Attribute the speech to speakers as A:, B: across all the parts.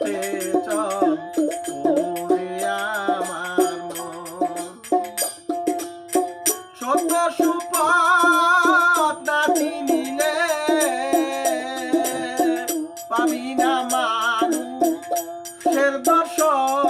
A: পথে চল ওরে আমার মন। সত্য সুপথ না চিনিলে পাবি না মানুষের দর্শন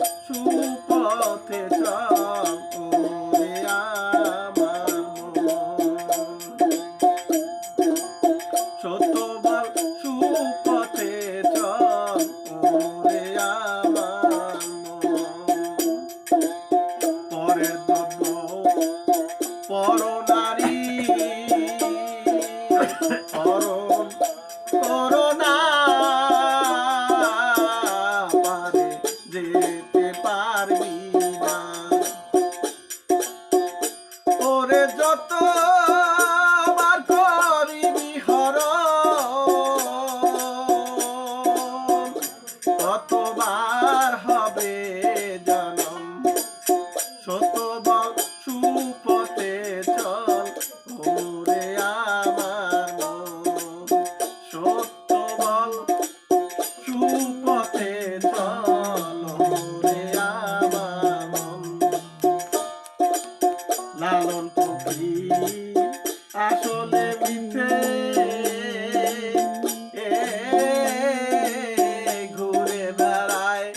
A: সুপথে চাও ওরে আমার শতবার সুপথে চাও ওরে আমার পরের দ্রব্য পর লালন করি আসলে মিথ্যে। ঘুরে বেড়ায়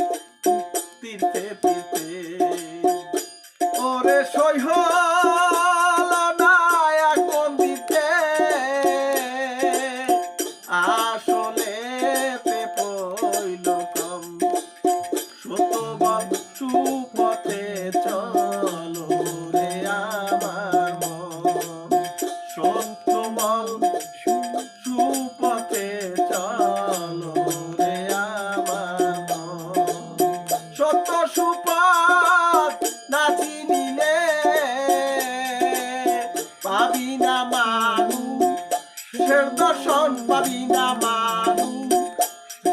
A: ফের দর্শন পাবি না মানুষ।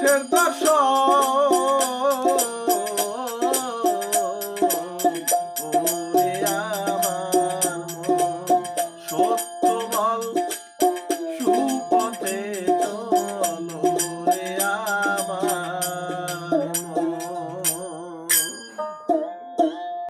A: ফের দর্শন